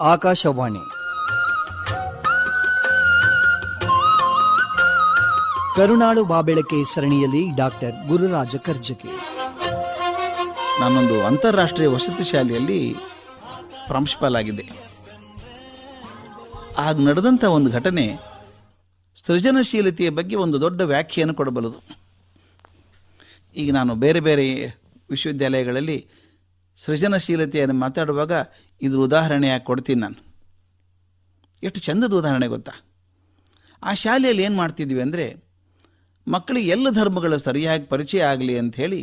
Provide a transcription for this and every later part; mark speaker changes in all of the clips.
Speaker 1: ಆಕಾಶವಾಣಿ. ಕರುಣಾಳು ಬಾಬೆಳಕೆ ಸರಣಿಯಲ್ಲಿ ಡಾಕ್ಟರ್ ಗುರುರಾಜ ಕರ್ಜಗಿ
Speaker 2: ನಾನೊಂದು ಅಂತಾರಾಷ್ಟ್ರೀಯ ವಸತಿ ಶಾಲೆಯಲ್ಲಿ ಪ್ರಾಂಶುಪಾಲಾಗಿದ್ದೆ ಆಗ ನಡೆದಂಥ ಒಂದು ಘಟನೆ ಸೃಜನಶೀಲತೆಯ ಬಗ್ಗೆ ಒಂದು ದೊಡ್ಡ ವ್ಯಾಖ್ಯೆಯನ್ನು ಕೊಡಬಲ್ಲದು. ಈಗ ನಾನು ಬೇರೆ ಬೇರೆ ವಿಶ್ವವಿದ್ಯಾಲಯಗಳಲ್ಲಿ ಸೃಜನಶೀಲತೆಯನ್ನು ಮಾತಾಡುವಾಗ ಇದ್ರ ಉದಾಹರಣೆಯಾಗಿ ಕೊಡ್ತೀನಿ ನಾನು? ಎಷ್ಟು ಚಂದದ ಉದಾಹರಣೆ ಗೊತ್ತಾ? ಆ ಶಾಲೆಯಲ್ಲಿ ಏನು ಮಾಡ್ತಿದ್ವಿ ಅಂದರೆ ಮಕ್ಕಳಿಗೆ ಎಲ್ಲ ಧರ್ಮಗಳು ಸರಿಯಾಗಿ ಪರಿಚಯ ಆಗಲಿ ಅಂಥೇಳಿ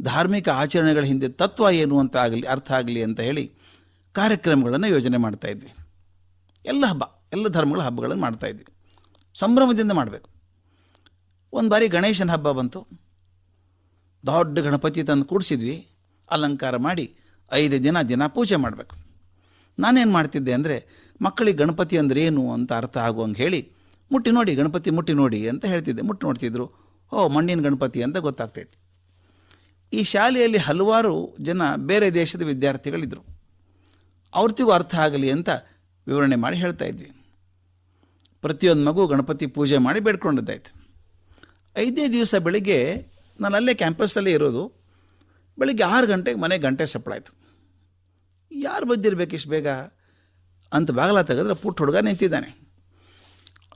Speaker 2: ಧಾರ್ಮಿಕ ಆಚರಣೆಗಳ ಹಿಂದೆ ತತ್ವ ಏನು ಅಂತ ಆಗಲಿ, ಅರ್ಥ ಆಗಲಿ ಅಂತ ಹೇಳಿ ಕಾರ್ಯಕ್ರಮಗಳನ್ನು ಯೋಜನೆ ಮಾಡ್ತಾಯಿದ್ವಿ ಎಲ್ಲ ಹಬ್ಬ, ಎಲ್ಲ ಧರ್ಮಗಳ ಹಬ್ಬಗಳನ್ನು ಮಾಡ್ತಾಯಿದ್ವಿ ಸಂಭ್ರಮದಿಂದ ಮಾಡಬೇಕು. ಒಂದು ಬಾರಿ ಗಣೇಶನ ಹಬ್ಬ ಬಂತು. ದೊಡ್ಡ ಗಣಪತಿ ತಂದು ಕೂಡಿಸಿದ್ವಿ. ಅಲಂಕಾರ ಮಾಡಿ ಐದು ದಿನ ದಿನ ಪೂಜೆ ಮಾಡಬೇಕು. ನಾನೇನು ಮಾಡ್ತಿದ್ದೆ ಅಂದರೆ, ಮಕ್ಕಳಿಗೆ ಗಣಪತಿ ಅಂದ್ರೆ ಏನು ಅಂತ ಅರ್ಥ ಆಗುವಂಗೆ ಹೇಳಿ, ಮುಟ್ಟಿ ನೋಡಿ, ಗಣಪತಿ ಮುಟ್ಟಿ ನೋಡಿ ಅಂತ ಹೇಳ್ತಿದ್ದೆ. ಮುಟ್ಟಿ ನೋಡ್ತಿದ್ರು, ಓ, ಮಣ್ಣಿನ ಗಣಪತಿ ಅಂತ ಗೊತ್ತಾಗ್ತೈತಿ. ಈ ಶಾಲೆಯಲ್ಲಿ ಹಲವಾರು ಜನ ಬೇರೆ ದೇಶದ ವಿದ್ಯಾರ್ಥಿಗಳಿದ್ದರು ಅವ್ರತಿಗೂ ಅರ್ಥ ಆಗಲಿ ಅಂತ ವಿವರಣೆ ಮಾಡಿ ಹೇಳ್ತಾ ಇದ್ವಿ. ಪ್ರತಿಯೊಂದು ಮಗು ಗಣಪತಿ ಪೂಜೆ ಮಾಡಿ ಬೇಡ್ಕೊಂಡಿದ್ದಾಯ್ತು. ಐದೇ ದಿವಸ ಬೆಳಿಗ್ಗೆ ನಾನು ಅಲ್ಲೇ ಕ್ಯಾಂಪಸ್ಸಲ್ಲೇ ಇರೋದು. ಬೆಳಿಗ್ಗೆ ಆರು ಗಂಟೆಗೆ ಮನೆ ಗಂಟೆ ಸಪ್ಪಳಾಯಿತು ಯಾರು ಬದ್ದಿರ್ಬೇಕು ಇಷ್ಟು ಬೇಗ? ಅಂತ ಬಾಗಲ ತೆಗೆದ್ರೆ ಪುಟ್ಟ ಹುಡುಗ ನಿಂತಿದ್ದಾನೆ.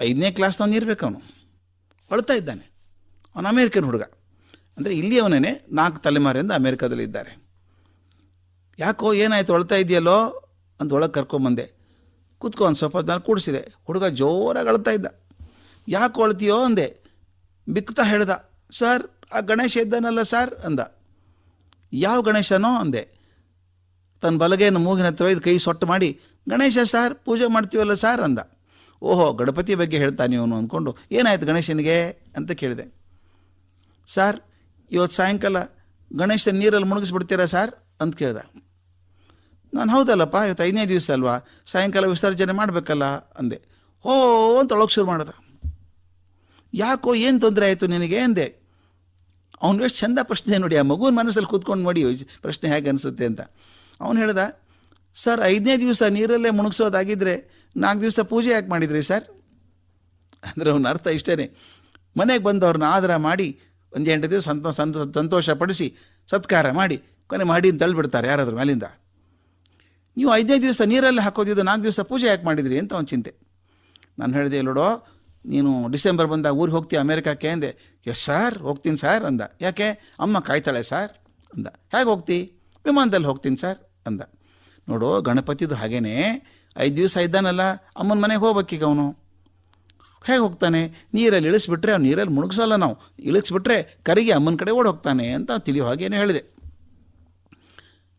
Speaker 2: ಐದನೇ ಕ್ಲಾಸ್ನವನು ಇರ್ಬೇಕು ಅವನು. ಅಳ್ತಾ ಇದ್ದಾನೆ. ಅವನು ಅಮೇರಿಕನ್ ಹುಡುಗ. ಅಂದರೆ ಇಲ್ಲಿ ಅವನೇ ನಾಲ್ಕು ತಲೆಮಾರಿಂದ ಅಮೇರಿಕಾದಲ್ಲಿ ಇದ್ದಾರೆ. ಯಾಕೋ ಏನಾಯಿತು, ಅಳ್ತಾ ಇದೆಯಲ್ಲೋ? ಅಂತ ಒಳಗೆ ಕರ್ಕೊಂಬಂದೆ ಕೂತ್ಕೊ ಒಂದು ಸ್ವಲ್ಪ ನಾನು ಕೂಡಿಸಿದೆ. ಹುಡುಗ ಜೋರಾಗಿ ಅಳ್ತಾ ಇದ್ದ. ಯಾಕೆ ಅಳ್ತೀಯೋ ಅಂದೆ. ಬಿಕ್ತಾ ಹೇಳ್ದ, ಸರ್, ಆ ಗಣೇಶ ಇದ್ದಾನಲ್ಲ ಸರ್? ಅಂದ. ಯಾವ ಗಣೇಶನೋ? ಅಂದೆ. ತನ್ನ ಬಲಗೈನ ಮೂಗಿನ ಹತ್ರ ಒಯ್ದು ಕೈ ಸೊಟ್ಟು ಮಾಡಿ, ಗಣೇಶ ಸರ್, ಪೂಜೆ ಮಾಡ್ತೀವಲ್ಲ ಸರ್? ಅಂದ. ಓಹೋ, ಗಣಪತಿ ಬಗ್ಗೆ ಹೇಳ್ತಾನೆ ಇವನು ಅಂದ್ಕೊಂಡು, ಏನಾಯ್ತು ಗಣೇಶನಿಗೆ? ಅಂತ ಕೇಳಿದೆ. ಸರ್ ಇವತ್ತು ಸಾಯಂಕಾಲ ಗಣೇಶನ ನೀರಲ್ಲಿ ಮುಳುಗಿಸ್ಬಿಡ್ತೀರಾ ಸರ್? ಅಂತ ಕೇಳ್ದ. ನಾನು ಹೌದಲ್ಲಪ್ಪ, ಇವತ್ತು ಐದನೇ ದಿವಸ ಅಲ್ವಾ? ಸಾಯಂಕಾಲ ವಿಸರ್ಜನೆ ಮಾಡಬೇಕಲ್ಲ? ಅಂದೆ. ಓ ಅಂತ ಒಳಗೆ ಶುರು ಮಾಡ್ದೆ. ಯಾಕೋ ಏನು ತೊಂದರೆ ಆಯಿತು ನಿನಗೆ? ಅಂದೆ. ಅವ್ನು ಎಷ್ಟು ಚಂದ ಪ್ರಶ್ನೆ ನೋಡಿ, ಆ ಮಗುವಿನ ಮನಸ್ಸಲ್ಲಿ ಕೂತ್ಕೊಂಡು ನೋಡಿ ಪ್ರಶ್ನೆ ಹೇಗೆ ಅನಿಸುತ್ತೆ ಅಂತ. ಅವನು ಹೇಳ್ದ, ಸರ್, ಐದನೇ ದಿವಸ ನೀರಲ್ಲೇ ಮುಳುಗಿಸೋದಾಗಿದ್ದರೆ ನಾಲ್ಕು ದಿವಸ ಪೂಜೆ ಯಾಕೆ ಮಾಡಿದ್ರಿ ಸರ್? ಅಂದರೆ ಅವನ ಅರ್ಥ ಇಷ್ಟೇ ಮನೆಗೆ ಬಂದವ್ರನ್ನ ಆದರ ಮಾಡಿ, ಒಂದು ಎಂಟು ದಿವಸ ಸಂತೋ ಸಂತೋ ಪಡಿಸಿ ಸತ್ಕಾರ ಮಾಡಿ, ಕೊನೆ ಮಾಡಿ ತಳ್ಳಿಬಿಡ್ತಾರೆ ಯಾರಾದರೂ ಮೇಲಿಂದ. ನೀವು ಐದನೇ ದಿವಸ ನೀರಲ್ಲಿ ಹಾಕೋದಿದ್ದು ನಾಲ್ಕು ದಿವಸ ಪೂಜೆ ಯಾಕೆ ಮಾಡಿದ್ರಿ? ಅಂತ ಒಂದು ಚಿಂತೆ. ನಾನು ಹೇಳಿದೆ ನೋಡೋ ನೀನು ಡಿಸೆಂಬರ್ ಬಂದಾಗ ಊರಿಗೆ ಹೋಗ್ತೀಯ ಅಮೇರಿಕಕ್ಕೆ? ಅಂದೆ. ಎಸ್ ಸರ್ ಹೋಗ್ತೀನಿ ಸರ್ ಅಂದ. ಯಾಕೆ? ಅಮ್ಮ ಕಾಯ್ತಾಳೆ ಸರ್ ಅಂದ. ಹೇಗೆ ಹೋಗ್ತಿ? ವಿಮಾನದಲ್ಲಿ ಹೋಗ್ತೀನಿ ಸರ್ ಅಂದ. ನೋಡು, ಗಣಪತಿದು ಹಾಗೇನೇ, ಐದು ದಿವಸ ಇದ್ದಾನಲ್ಲ, ಅಮ್ಮನ ಮನೆಗೆ ಹೋಗ್ಬೇಕೀಗ ಅವನು. ಹೇಗೆ ಹೋಗ್ತಾನೆ? ನೀರಲ್ಲಿ ಇಳಿಸ್ಬಿಟ್ರೆ ಅವ್ನು ನೀರಲ್ಲಿ ಮುಳುಗಿಸಲ್ಲ ನಾವು. ಇಳಿಸ್ಬಿಟ್ರೆ ಕರಿಗೆ ಅಮ್ಮನ ಕಡೆ ಓಡಿ ಹೋಗ್ತಾನೆ ಅಂತ ತಿಳಿಯೋ ಹಾಗೇನೆ ಹೇಳಿದೆ.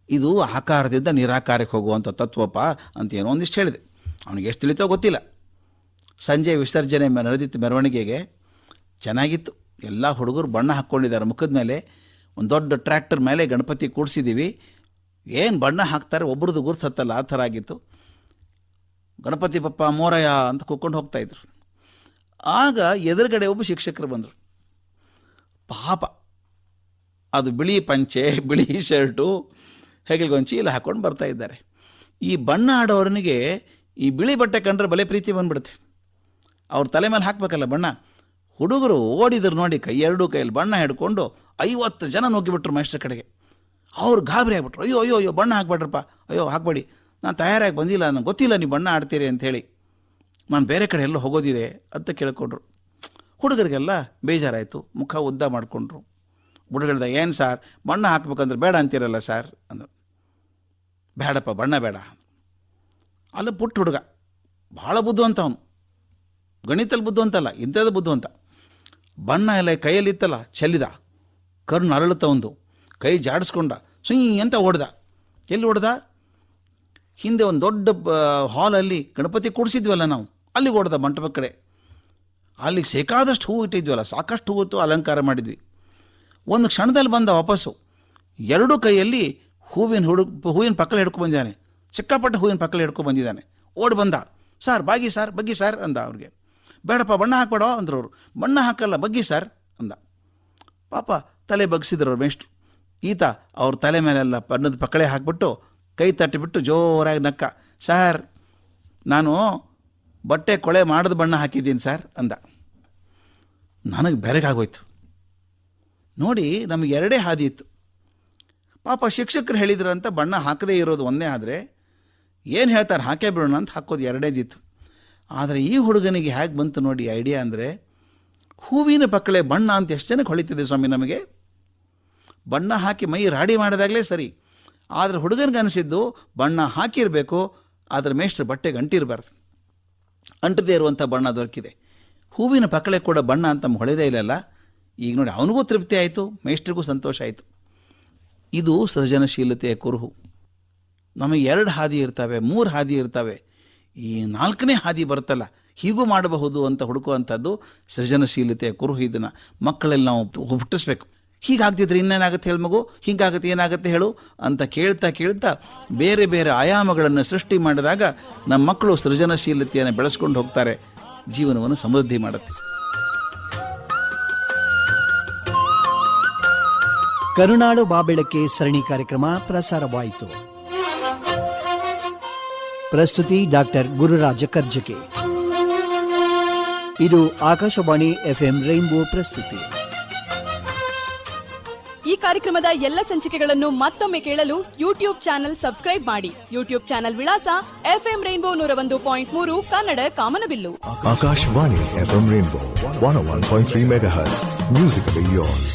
Speaker 2: ಇದು ಆಕಾರದಿಂದ ನಿರಾಕಾರಕ್ಕೆ ಹೋಗುವಂಥ ತತ್ವಪ್ಪ ಅಂತ ಏನೋ ಒಂದಿಷ್ಟು ಹೇಳಿದೆ. ಅವನಿಗೆ ಎಷ್ಟು ತಿಳಿತೋ ಗೊತ್ತಿಲ್ಲ. ಸಂಜೆ ವಿಸರ್ಜನೆ ನಡೆದಿತ್ತು ಮೆರವಣಿಗೆಗೆ ಚೆನ್ನಾಗಿತ್ತು. ಎಲ್ಲ ಹುಡುಗರು ಬಣ್ಣ ಹಾಕ್ಕೊಂಡಿದ್ದಾರೆ ಮುಖದ ಮೇಲೆ ಒಂದು ದೊಡ್ಡ ಟ್ರ್ಯಾಕ್ಟರ್ ಮೇಲೆ ಗಣಪತಿ ಕೂಡಿಸಿದ್ದೀವಿ ಏನು ಬಣ್ಣ ಹಾಕ್ತಾರೆ ಒಬ್ರದ್ದು ಗುರ್ತು ಹತ್ತಲ್ಲ ಆ ಥರ ಆಗಿತ್ತು. ಗಣಪತಿ ಬಪ್ಪ ಮೋರಯ್ಯ ಅಂತ ಕೂತ್ಕೊಂಡು ಹೋಗ್ತಾಯಿದ್ರು ಆಗ ಎದುರುಗಡೆ ಒಬ್ಬ ಶಿಕ್ಷಕರು ಬಂದರು. ಪಾಪ, ಅದು ಬಿಳಿ ಪಂಚೆ, ಬಿಳಿ ಶರ್ಟು, ಹೆಗಲಿಗೊಂದು ಚೀಲ ಹಾಕ್ಕೊಂಡು ಬರ್ತಾ ಇದ್ದಾರೆ. ಈ ಬಣ್ಣ ಆಡೋರನಿಗೆ ಈ ಬಿಳಿ ಬಟ್ಟೆ ಕಂಡ್ರೆ ಬಲೆ ಪ್ರೀತಿ ಬಂದ್ಬಿಡುತ್ತೆ. ಅವ್ರ ತಲೆ ಮೇಲೆ ಹಾಕ್ಬೇಕಲ್ಲ ಬಣ್ಣ. ಹುಡುಗರು ಓಡಿದ್ರು ನೋಡಿ ಕೈ ಎರಡೂ ಕೈಯಲ್ಲಿ ಬಣ್ಣ ಹಿಡ್ಕೊಂಡು ಐವತ್ತು ಜನ ನುಗ್ಗಿಬಿಟ್ರು ಮಾಸ್ಟರ್ ಕಡೆಗೆ. ಅವ್ರು ಗಾಬರಿ ಆಗ್ಬಿಟ್ರು. ಅಯ್ಯೋ ಅಯ್ಯೋ ಅಯ್ಯೋ, ಬಣ್ಣ ಹಾಕ್ಬೇಡ್ರಪ್ಪ. ಅಯ್ಯೋ, ಹಾಕ್ಬೇಡಿ. ನಾನು ತಯಾರಾಗಿ ಬಂದಿಲ್ಲ ನನಗೆ ಗೊತ್ತಿಲ್ಲ ನೀವು ಬಣ್ಣ ಆಡ್ತೀರಿ ಅಂಥೇಳಿ ನಾನು ಬೇರೆ ಕಡೆ ಎಲ್ಲೋ ಹೋಗೋದಿದೆ ಅಂತ ಕೇಳ್ಕೊಂಡ್ರು. ಹುಡುಗರಿಗೆಲ್ಲ ಬೇಜಾರಾಯಿತು. ಮುಖ ಉದ್ದ ಮಾಡಿಕೊಂಡ್ರು. ಹುಡುಗರ್ದ ಏನು ಸಾರ್? ಬಣ್ಣ ಹಾಕ್ಬೇಕಂದ್ರೆ ಬೇಡ ಅಂತೀರಲ್ಲ ಸರ್? ಅಂದರು. ಬೇಡಪ್ಪ ಬಣ್ಣ ಬೇಡ. ಅಲ್ಲ ಪುಟ್ಟ ಹುಡುಗ. ಭಾಳ ಬುದ್ಧಿವಂತ ಅವನು. ಗಣಿತಲ್ಲಿ ಬುದ್ಧಿವಂತಲ್ಲ ಇಂಥದ್ದು ಬುದ್ಧಿವಂತ. ಬಣ್ಣ ಎಲ್ಲ ಕೈಯಲ್ಲಿತ್ತಲ್ಲ, ಚೆಲ್ಲಿದ. ಕರ್ಣ ಅರಳುತ್ತ ಒಂದು. ಕೈ ಜಾಡಿಸ್ಕೊಂಡ. ಸುಯ್ ಅಂತ ಓಡ್ದ. ಎಲ್ಲಿ ಹೊಡೆದ ಹಿಂದೆ ಒಂದು ದೊಡ್ಡ ಹಾಲಲ್ಲಿ ಗಣಪತಿ ಕೂಡಿಸಿದ್ವಲ್ಲ ನಾವು. ಅಲ್ಲಿಗೆ ಹೊಡೆದ ಮಂಟಪ ಕಡೆ. ಅಲ್ಲಿಗೆ ಬೇಕಾದಷ್ಟು ಹೂವು ಇಟ್ಟಿದ್ವಲ್ಲ, ಸಾಕಷ್ಟು ಹೂವು ಅಲಂಕಾರ ಮಾಡಿದ್ವಿ. ಒಂದು ಕ್ಷಣದಲ್ಲಿ ಬಂದ ವಾಪಸ್ಸು. ಎರಡೂ ಕೈಯಲ್ಲಿ ಹೂವಿನ ಹುಡುಗ ಹೂವಿನ ಪಕ್ಕಲ್ಲಿ ಹಿಡ್ಕೊಂಡು ಬಂದಿದ್ದಾನೆ. ಸಿಕ್ಕಾಪಟ್ಟೆ ಹೂವಿನ ಪಕ್ಕಲ್ಲಿ ಹಿಡ್ಕೊಂಡು ಬಂದಿದ್ದಾನೆ. ಓಡಿ ಬಂದ. ಸರ್, ಬಾಗಿ ಸರ್, ಬಗ್ಗಿ ಸರ್ ಅಂದ ಅವ್ರಿಗೆ. ಬೇಡಪ್ಪ, ಬಣ್ಣ ಹಾಕ್ಬೇಡ ಅಂದ್ರು ಅವರು. ಬಣ್ಣ ಹಾಕಲ್ಲ, ಬಗ್ಗಿ ಸರ್ ಅಂದ. ಪಾಪ ತಲೆ ಬಗ್ಸಿದ್ರು ಅವ್ರು ಮೇಷ್ಟ್ರು. ಈತ ಅವ್ರ ತಲೆ ಮೇಲೆಲ್ಲ ಬಣ್ಣದ ಪಕ್ಕಳೆ ಹಾಕ್ಬಿಟ್ಟು ಕೈ ತಟ್ಟಿಬಿಟ್ಟು ಜೋರಾಗಿ ನಕ್ಕ, ಸರ್, ನಾನು ಬಟ್ಟೆ ಕೊಳೆ ಮಾಡಿದ ಬಣ್ಣ ಹಾಕಿದ್ದೀನಿ ಸರ್ ಅಂದ. ನನಗೆ ಬೆರಗಾಗೋಯ್ತು. ನೋಡಿ ನಮಗೆ ಎರಡೇ ಹಾದಿ ಇತ್ತು. ಪಾಪ ಶಿಕ್ಷಕರು ಹೇಳಿದ್ರಂತ ಬಣ್ಣ ಹಾಕದೇ ಇರೋದು ಒಂದೇ ಆದರೆ ಏನು ಹೇಳ್ತಾರೆ, ಹಾಕೇ ಬಿಡೋಣ ಅಂತ ಹಾಕೋದು ಎರಡೇದಿತ್ತು. ಆದರೆ ಈ ಹುಡುಗನಿಗೆ ಹೇಗೆ ಬಂತು ನೋಡಿ ಐಡಿಯಾ ಅಂದರೆ, ಹೂವಿನ ಪಕ್ಕಳೆ ಬಣ್ಣ ಅಂತ ಎಷ್ಟು ಜನಕ್ಕೆ ಹೊಳಿತಿದೆ ಸ್ವಾಮಿ ನಮಗೆ? ಬಣ್ಣ ಹಾಕಿ ಮೈ ರಾಡಿ ಮಾಡಿದಾಗಲೇ ಸರಿ. ಆದರೆ ಹುಡುಗನಿಗೆ ಅನಿಸಿದ್ದು, ಬಣ್ಣ ಹಾಕಿರಬೇಕು ಅದರ ಮೇಷ್ಟ್ರ ಬಟ್ಟೆಗೆ ಅಂಟಿರಬಾರ್ದು. ಅಂಟದೇ ಇರುವಂಥ ಬಣ್ಣ ದೊರಕಿದೆ. ಹೂವಿನ ಪಕ್ಕಳೆ ಕೂಡ ಬಣ್ಣ ಅಂತ ಹೊಳೆದೇ ಇಲ್ಲಲ್ಲ. ಈಗ ನೋಡಿ ಅವನಿಗೂ ತೃಪ್ತಿ ಆಯಿತು, ಮೇಷ್ಟ್ರಿಗೂ ಸಂತೋಷ ಆಯಿತು. ಇದು ಸೃಜನಶೀಲತೆಯ ಕುರುಹು. ನಮಗೆ ಎರಡು ಹಾದಿ ಇರ್ತವೆ, ಮೂರು ಹಾದಿ ಇರ್ತವೆ. ಈ ನಾಲ್ಕನೇ ಹಾದಿ ಬರುತ್ತಲ್ಲ, ಹೀಗೂ ಮಾಡಬಹುದು ಅಂತ ಹುಡುಕುವಂಥದ್ದು ಸೃಜನಶೀಲತೆಯ ಕುರುಹು ಇದನ್ನು ಮಕ್ಕಳಲ್ಲಿ ನಾವು ಹುಟ್ಟಿಸ್ಬೇಕು. ಹೀಗಾಗ್ತಿದ್ರೆ ಇನ್ನೇನಾಗುತ್ತೆ ಹೇಳಿ ಮಗು? ಹೀಗಾಗುತ್ತೆ, ಏನಾಗುತ್ತೆ ಹೇಳು? ಅಂತ ಕೇಳ್ತಾ ಕೇಳ್ತಾ ಬೇರೆ ಬೇರೆ ಆಯಾಮಗಳನ್ನು ಸೃಷ್ಟಿ ಮಾಡಿದಾಗ ನಮ್ಮ ಮಕ್ಕಳು ಸೃಜನಶೀಲತೆಯನ್ನು ಬೆಳೆಸ್ಕೊಂಡು ಹೋಗ್ತಾರೆ, ಜೀವನವನ್ನು ಸಮೃದ್ಧಿ ಮಾಡುತ್ತೆ.
Speaker 1: ಕರುನಾಡು ಬಾಬೆಳಕೆ ಸರಣಿ ಕಾರ್ಯಕ್ರಮ ಪ್ರಸಾರವಾಯಿತು. ಪ್ರಸ್ತುತಿ ಡಾಕ್ಟರ್ ಗುರುರಾಜ ಕರ್ಜಕೆ ಇದು ಆಕಾಶವಾಣಿ ಎಫ್ಎಂ ರೈನ್ಬೋ ಪ್ರಸ್ತುತಿ
Speaker 3: ಈ ಕಾರ್ಯಕ್ರಮದ ಎಲ್ಲ ಸಂಚಿಕೆಗಳನ್ನು ಮತ್ತೊಮ್ಮೆ ಕೇಳಲು ಯೂಟ್ಯೂಬ್ ಚಾನೆಲ್ ಸಬ್ಸ್ಕ್ರೈಬ್ ಮಾಡಿ ಯೂಟ್ಯೂಬ್ ಚಾನೆಲ್ ವಿಳಾಸ ಎಫ್ಎಂ ರೈನ್ಬೋ ನೂರ ಒಂದು ಪಾಯಿಂಟ್ ಮೂರು ಕನ್ನಡ ಕಾಮನಬಿಲ್ಲು
Speaker 4: Rainbow one Rainbow 101.3 MHz. Music yours.